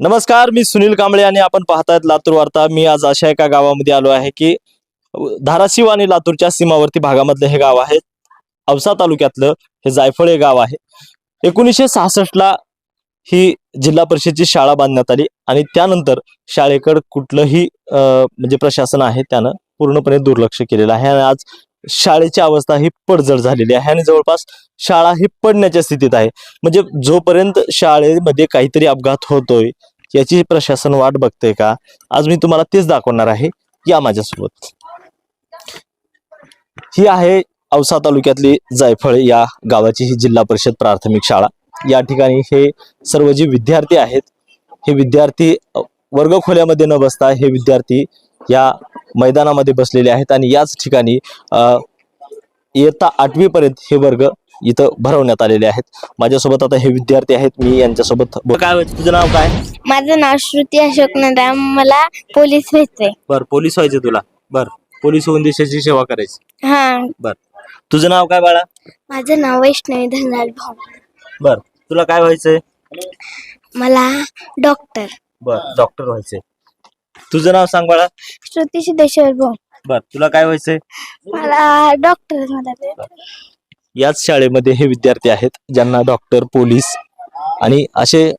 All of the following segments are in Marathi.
नमस्कार मी सुनील कांबळे आणि आपण पाहतायत लातूर वार्ता. मी आज अशा एका गावामध्ये आलो आहे की धाराशिव आणि लातूरच्या सीमावर्ती भागामधलं हे गाव आहे. औसा तालुक्यातलं हे जायफळ हे गाव आहे. एकोणीसशे सहासष्टला ही जिल्हा परिषदची शाळा बांधण्यात आली आणि त्यानंतर शाळेकडं कुठलंही म्हणजे प्रशासन आहे त्यानं पूर्णपणे दुर्लक्ष केलेलं आहे आणि आज शाळेची अवस्था ही पडझड झालेली आहे आणि जवळपास शाळा ही पडण्याच्या स्थितीत आहे. म्हणजे जोपर्यंत शाळेमध्ये काहीतरी अपघात होतोय याची प्रशासन वाट बघते का? आज मी तुम्हाला तेच दाखवणार आहे या माझ्यासोबत. ही आहे औसा तालुक्यातली जायफळ या गावाची ही जिल्हा परिषद प्राथमिक शाळा. या ठिकाणी हे सर्व जे विद्यार्थी आहेत हे विद्यार्थी वर्गखोल्यामध्ये न बसता हे विद्यार्थी या मैदानामध्ये बसलेले आहेत आणि याच ठिकाणी इयत्ता आठवीपर्यंत हे वर्ग इथं भरवण्यात आलेले आहेत. माझ्यासोबत आता हे विद्यार्थी आहेत. मी यांच्यासोबत काय? तुझं नाव काय? माझं नाव श्रुती अशोक नंदाम मला पोलीस व्हायचंय. बर पोलीस व्हायचे तुला. बर पोलीस होऊन देशाची सेवा करायची. हा. तुझं नाव काय बाळा? माझं नाव वैष्णवी धनराज भाऊ. बर तुला काय व्हायचंय? मला डॉक्टर. बर डॉक्टर व्हायचंय. तुझं नाव सांग बाळा. श्रुती सिद्धेश्वर भाऊ. बर तुला काय व्हायचंय? मला डॉक्टर मला याच शाळेमध्ये हे विद्यार्थी आहेत ज्यांना डॉक्टर पोलीस आणि असे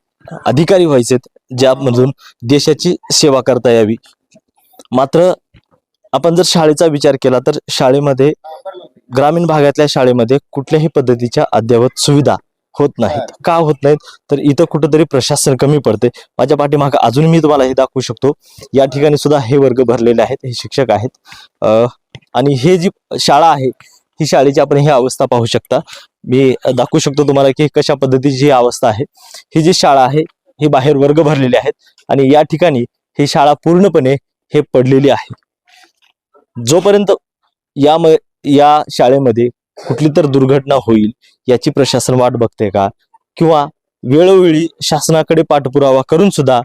अधिकारी व्हायचेत ज्यामधून देशाची सेवा करता यावी. मात्र आपण जर शाळेचा विचार केला तर शाळेमध्ये ग्रामीण भागातल्या शाळेमध्ये कुठल्याही पद्धतीच्या अद्ययावत सुविधा होत नाहीत. का होत नाहीत? तर इथं कुठंतरी प्रशासन कमी पडते माझ्या पाठीमागे अजून मी तुम्हाला हे दाखवू शकतो. या ठिकाणी सुद्धा हे वर्ग भरलेले आहेत हे शिक्षक आहेत. आणि हे जी शाळा आहे ही शाळेची आपण ही अवस्था पाहू शकता. मी दाखवू शकतो तुम्हाला की कशा पद्धतीची ही अवस्था आहे. ही जी शाळा आहे ही बाहेर वर्ग भरलेले आहेत आणि या ठिकाणी ही शाळा पूर्णपणे हे पडलेली आहे. जोपर्यंत या म या शाळेमध्ये कुठली तर दुर्घटना होईल याची प्रशासन वाट बघते का? किंवा वेळोवेळी शासनाकडे पाठपुरावा करून सुद्धा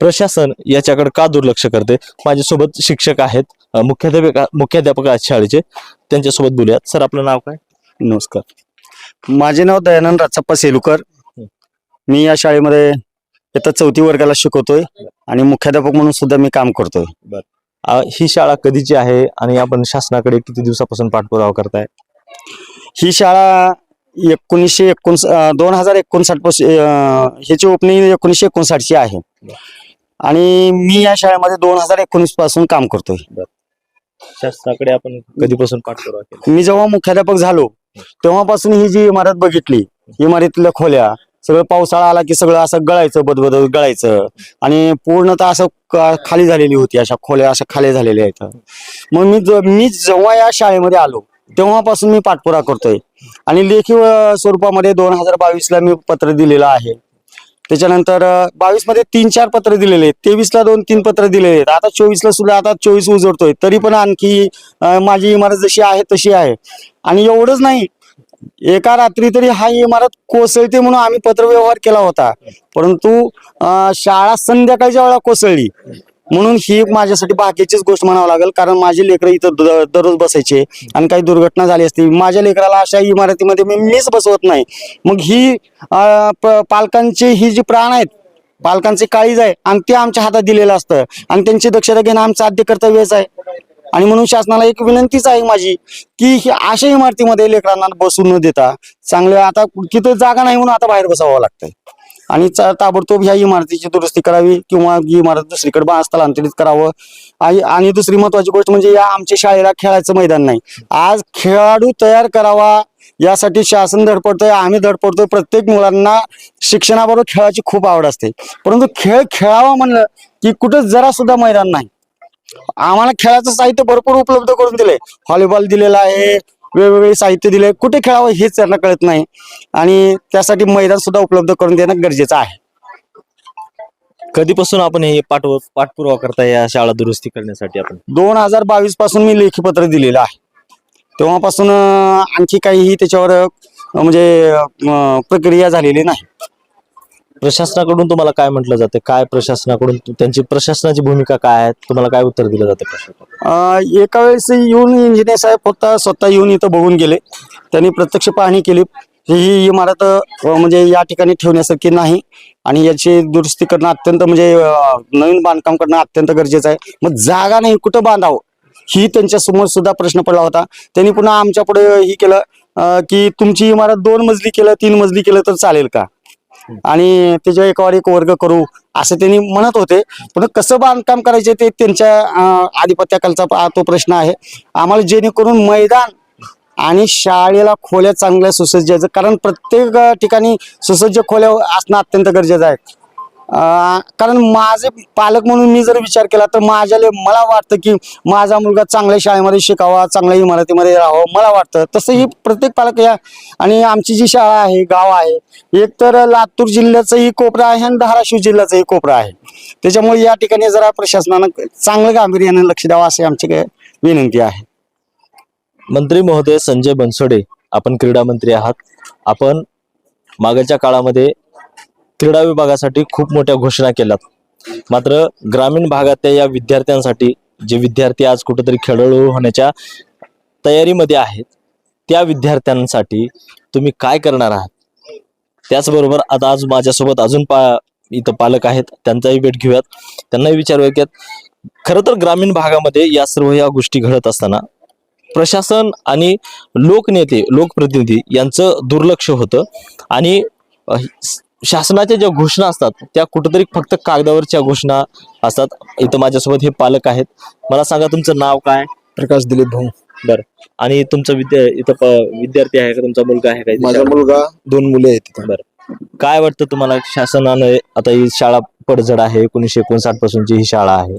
प्रशासन याच्याकडे का दुर्लक्ष करते? माझ्यासोबत शिक्षक आहेत मुख्याध्यापक मुख्याध्यापक आहेत शाळेचे. त्यांच्यासोबत बोलूयात. सर आपलं नाव काय? नमस्कार. माझे नाव दयानंद राचप्पा सेलुकर. मी या शाळेमध्ये इथं चौथी वर्गाला शिकवतोय आणि मुख्याध्यापक म्हणून सुद्धा मी काम करतोय. ही शाळा कधीची आहे आणि आपण शासनाकडे किती दिवसापासून पाठपुरावा करताय? ही शाळा एकोणीसशे एकोण दोन हजार एकोणसाठपासून ह्याची ओपनिंग एकोणीसशे एकोणसाठची आहे. आणि मी या शाळेमध्ये दोन हजार एकोणीसपासून काम करतोय. शासनाकडे आपण कधीपासून पाठपुरावा केला? मी जेव्हा मुख्याध्यापक झालो तेव्हापासून ही जी इमारत बघितली इमारतीतल्या खोल्या सगळं पावसाळा आला की सगळं असं गळायचं बदबद गळायचं. आणि पूर्णतः असं खाली झालेली होती अशा खोल्या अशा खाली झालेल्या आहेत. मग मी मी जेव्हा या शाळेमध्ये आलो तेव्हापासून मी पाठपुरा करतोय. आणि लेखी स्वरूपामध्ये दोन हजार बावीसला मी पत्र दिलेलं आहे. त्याच्यानंतर बावीसमध्ये तीन चार पत्र दिलेले आहेत. तेवीसला दोन तीन पत्र दिलेले आहेत. आता चोवीसला सुद्धा आता चोवीस उजडतोय. तरी पण आणखी माझी इमारत जशी आहे तशी आहे. आणि एवढंच नाही एका रात्री तरी हा इमारत कोसळते म्हणून आम्ही पत्रव्यवहार केला होता. परंतु शाळा संध्याकाळच्या वेळा कोसळली. म्हणून ही माझ्यासाठी बाकीचीच गोष्ट म्हणावं लागेल. कारण माझे लेकरं इथं दररोज बसायचे आणि काही दुर्घटना झाली असती. माझ्या लेकराला अशा इमारतीमध्ये मी मीच बसवत नाही. मग ही पालकांची ही जी प्राण आहेत पालकांचे काळीज आहे आणि ते आमच्या हातात दिलेलं असतं. आणि त्यांची दक्षता घेणं आमचं आद्य कर्तव्यच आहे. आणि म्हणून शासनाला एक विनंतीच आहे माझी की ही अशा इमारतीमध्ये लेकरांना बसून न देता चांगलं आता तिथं जागा नाही म्हणून आता बाहेर बसावं लागतंय. आणि चा- ताबडतोब ह्या इमारतीची दुरुस्ती करावी किंवा ही इमारत दुसरीकडे बा- स्थलांतरित करावं. आणि आणि दुसरी महत्वाची गोष्ट म्हणजे या आमच्या शाळेला खेळायचं मैदान नाही. आज खेळाडू तयार करावा यासाठी शासन धडपडतोय आम्ही धडपडतोय प्रत्येक मुलांना शिक्षणाबरोबर खेळाची खूप आवड असते. परंतु खेळ खेळावा म्हणलं की कुठं जरा सुद्धा मैदान नाही. आम्हाला खेळाचं साहित्य भरपूर उपलब्ध करून दिले व्हॉलीबॉल दिलेला आहे वेगवेगळे साहित्य दिले. कुठे खेळावं हेच त्यांना कळत नाही. आणि त्यासाठी मैदान सुद्धा उपलब्ध करून देणं गरजेचं आहे. कधीपासून आपण हे पाठ पाठपुरावा करताय या शाळा दुरुस्ती करण्यासाठी आपण? दोन हजार बावीसपासून मी लेखी पत्र दिलेलं आहे. तेव्हापासून आणखी काहीही त्याच्यावर म्हणजे प्रक्रिया झालेली नाही. प्रशासनाकडून तुम्हाला काय म्हटलं जाते? काय प्रशासनाकडून त्यांची प्रशासनाची भूमिका काय आहे? तुम्हाला काय उत्तर दिलं जाते प्रशासनाकडून? एका वेळेस येऊन इंजिनियर साहेब फक्त स्वतः येऊन इथं बघून गेले. त्यांनी प्रत्यक्ष पाहणी केली. ही इमारत म्हणजे या ठिकाणी ठेवण्यासारखी नाही आणि याची दुरुस्ती करणं अत्यंत म्हणजे नवीन बांधकाम करणं अत्यंत गरजेचं आहे. मग जागा नाही कुठं बांधावं? ही त्यांच्यासमोर सुद्धा प्रश्न पडला होता. त्यांनी पुन्हा आमच्या पुढे ही केलं की तुमची इमारत दोन मजली केलं तीन मजली केलं तर चालेल का? आणि त्याच्या एकावर एक वर्ग करू असं त्यांनी म्हणत होते. पण कसं बांधकाम करायचे ते त्यांच्या आधिपत्याखालचा तो प्रश्न आहे. आम्हाला जेणेकरून मैदान आणि शाळेला खोल्या चांगल्या सुसज्ज कारण प्रत्येक ठिकाणी सुसज्ज खोल्या असणं अत्यंत गरजेचं आहे. कारण माझे पालक म्हणून मी जर विचार केला तर माझ्याला मला वाटतं की माझा मुलगा चांगल्या शाळेमध्ये शिकावा चांगल्या इमारतीमध्ये राहावं मला वाटतं. तसंही प्रत्येक पालक या आणि आमची जी शाळा आहे गाव आहे एक तर लातूर जिल्ह्याचंही कोपरा आहे आणि धाराशिव जिल्ह्याचंही कोपरा आहे. त्याच्यामुळे या ठिकाणी जरा प्रशासनानं चांगलं गांभीर्यानं लक्ष द्यावं असे आमची काय विनंती आहे. मंत्री महोदय संजय बनसोडे आपण क्रीडा मंत्री आहात. आपण मागच्या काळामध्ये क्रीडा विभागासाठी खूप मोठ्या घोषणा केल्यात. मात्र ग्रामीण भागातल्या या विद्यार्थ्यांसाठी जे विद्यार्थी आज कुठेतरी खेळाडू होण्याच्या तयारीमध्ये आहेत त्या विद्यार्थ्यांसाठी तुम्ही काय करणार आहात? त्याचबरोबर आता आज माझ्यासोबत अजून पा इथं पालक आहेत त्यांचाही भेट घेऊयात. त्यांनाही विचारूया की खरं तर ग्रामीण भागामध्ये या सर्व या गोष्टी घडत असताना प्रशासन आणि लोकनेते लोकप्रतिनिधी यांचं दुर्लक्ष होतं आणि शासनाच्या ज्या घोषणा असतात त्या कुठेतरी फक्त कागदावरच्या घोषणा असतात. इथं माझ्यासोबत हे पालक आहेत. मला सांगा तुमचं नाव काय? प्रकाश दिलीप भाऊ. बरं. आणि तुमचं विद्या इथं प- विद्यार्थी आहे का? तुमचा मुलगा आहे का इथे माझा शाळेत? मुलगा दोन मुले आहेत तिथं. बरं. काय वाटतं तुम्हाला शासनानं आता ही शाळा पडझड आहे एकोणीशे एकोणसाठ पासूनची ही शाळा आहे.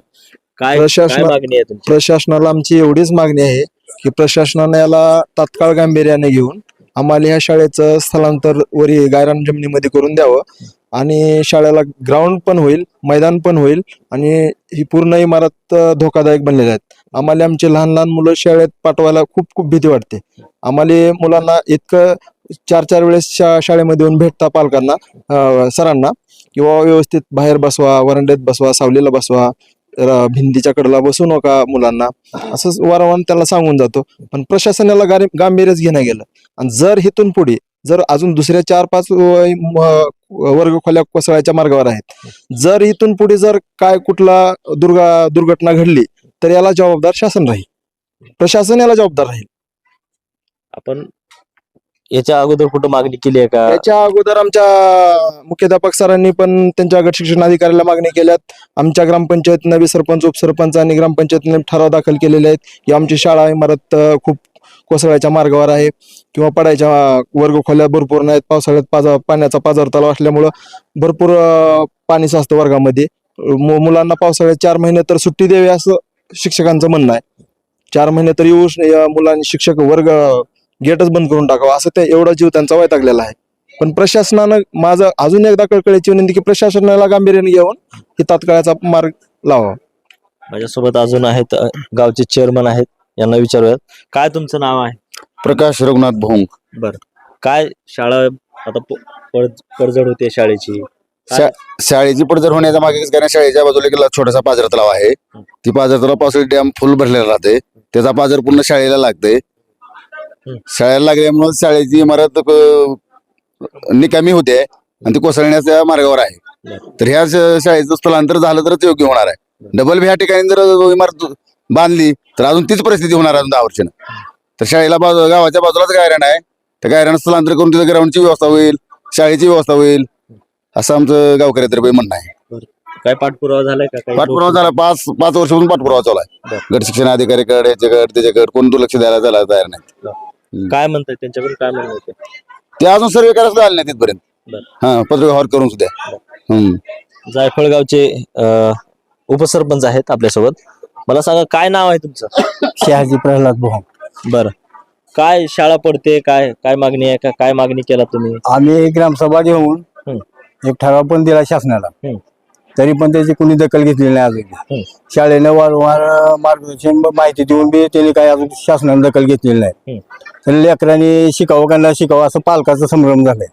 काय काय प्रशासना मागणी आहे तुमची? प्रशासनाला आमची एवढीच मागणी आहे की प्रशासनाने याला तात्काळ गांभीर्याने घेऊन आम्हाला ह्या शाळेचं स्थलांतर वरी गायरान जमिनीमध्ये करून द्यावं. आणि शाळेला ग्राउंड पण होईल मैदान पण होईल आणि ही पूर्ण इमारत धोकादायक बनलेली आहेत. आम्हाला आमचे लहान लहान मुलं शाळेत पाठवायला खूप खूप भीती वाटते. आम्हाला मुलांना इतकं चार चार वेळेस शा शाळेमध्ये येऊन भेटता पालकांना सरांना. किंवा व्यवस्थित बाहेर बसवा वरांड्यात बसवा सावलीला बसवा. भिंतीच्या कडला बसू नका मुलांना. असंच वारंवार त्याला सांगून जातो. पण प्रशासनाला गांभीर्यच घेणं गेलं. आणि जर हिथून पुढे जर अजून दुसऱ्या चार पाच वर्ग खोल्या कोसळायच्या मार्गावर आहेत. जर इथून पुढे जर काय कुठला दुर्गा दुर्घटना घडली तर याला जबाबदार शासन राहील. प्रशासन याला जबाबदार राहील. आपण याच्या अगोदर कुठं मागणी केली आहे का? याच्या अगोदर आमच्या मुख्याध्यापक सरांनी पण त्यांच्या गट शिक्षण अधिकाऱ्याला मागणी केल्यात. आमच्या ग्रामपंचायत नवे सरपंच उपसरपंच आणि ग्रामपंचायतने ठराव दाखल केलेले आहेत. की आमची शाळा इमारत खूप कोसळायच्या मार्गावर आहे किंवा पडायच्या वर्ग खोल्या भरपूर नाहीत. पावसाळ्यात पाजा पाण्याचा पाजार तलाव असल्यामुळं भरपूर पाणी साचतं वर्गामध्ये. मुलांना पावसाळ्यात चार महिने तर सुट्टी द्यावी असं शिक्षकांचं म्हणणं आहे. चार महिने तर येऊ मुलांनी शिक्षक वर्ग गेटच बंद करून टाकावं. असं ते एवढा जीव त्यांचा वैतागलेला आहे. पण प्रशासनानं माझं अजून एकदा कळकळीची विनंती की प्रशासनाला गांभीर्याने घेऊन ही तात्काळाचा मार्ग लावा माझ्यासोबत अजून आहेत अ, गावचे चेअरमन आहेत. यांना विचारूयात. काय तुमचं नाव आहे? प्रकाश रघुनाथ भोंग. बर. काय शाळा आता प- पड- पडझड होते शाळेची? काय? शाळेची पडझड होण्याच्या मागे कारण शाळेच्या बाजूला एक ल- छोटासा पाझर तलाव आहे ती पाझर तलाव पावसाळी डॅम फुल भरलेला राहते. त्याचा पाझर पूर्ण शाळेला लागते. शाळेला लागल्यामुळे शाळेची इमारत निकामी होते आणि ती कोसळण्याच्या मार्गावर आहे. तर ह्या श- शाळेचं स्थलांतर झालं तरच योग्य होणार आहे. डबल ह्या ठिकाणी जर इमारत बांधली तर अजून तीच परिस्थिती होणार अजून दहा वर्षानं. तर शाळेला बाजू गावाच्या बाजूलाच गायरान आहे. त्या गायरान स्थलांतर करून तिथं ग्राउंडची व्यवस्था होईल शाळेची व्यवस्था होईल असं आमचं गावकऱ्यातर्फे म्हणणं आहे. काय पाठपुरावा झालाय का? काही पाठपुरावा झाला पाच पाच वर्षापासून पाठपुरावा चालू आहे. गट शिक्षण अधिकारीकडे याच्याकडे त्याच्याकडे कोण दुर्लक्ष द्यायला झाला तयार नाही? काय म्हणतात त्यांच्याकडून काय म्हणणं होते ते अजून सर्वे करायला आले नाही तिथपर्यंत. बरं. हा पत्रव्यवहार करून सुद्धा. हम्म. जायफळगावचे अ, उपसरपंच आहेत आपल्यासोबत. मला सांगा काय नाव आहे तुमचं? शहाजी प्रल्हाद भोंग बरं. काय शाळा पडते? काय काय मागणी आहे? का काय मागणी केला तुम्ही? आम्ही ग्रामसभा घेऊन. एक ठराव पण दिला शासनाला. हम्म. तरी पण त्याची कुणी दखल घेतलेली नाही हम्म. अजून शाळेनं वारंवार मार्गदर्शन माहिती देऊन बी त्यांनी काही अजून शासनाने दखल घेतलेली नाही. लेकरांनी शिकावं का नाही शिकावं असं पालकाचा संभ्रम झालाय.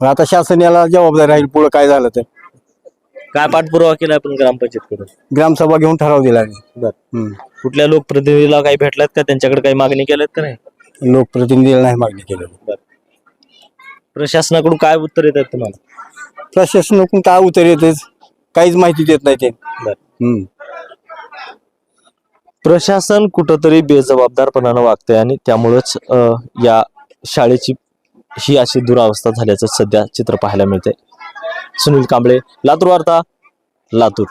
मग आता शासन याला जबाबदार राहील पुढे काय झालं तर. काय पाठपुरावा केला आपण ग्रामपंचायत कडून ग्रामसभा घेऊन ठराव दिला हम्म. कुठल्या लोकप्रतिनिधीला काही भेटलात का? त्यांच्याकडे काही मागणी केल्यात का नाही? लोकप्रतिनिधीला नाही मागणी केलेली प्रशासनाकडून काय उत्तर येत आहेत तुम्हाला? प्रशासनाकडून काय उत्तर येतेच? काहीच माहिती देत नाही ते. बरं. हम्म. प्रशासन कुठंतरी बेजबाबदारपणानं वागतंय आणि त्यामुळेच या शाळेची ही अशी दुरावस्था झाल्याचं सध्या चित्र पाहायला मिळतंय. सुनील कांबळे लातूर वार्ता लातूर.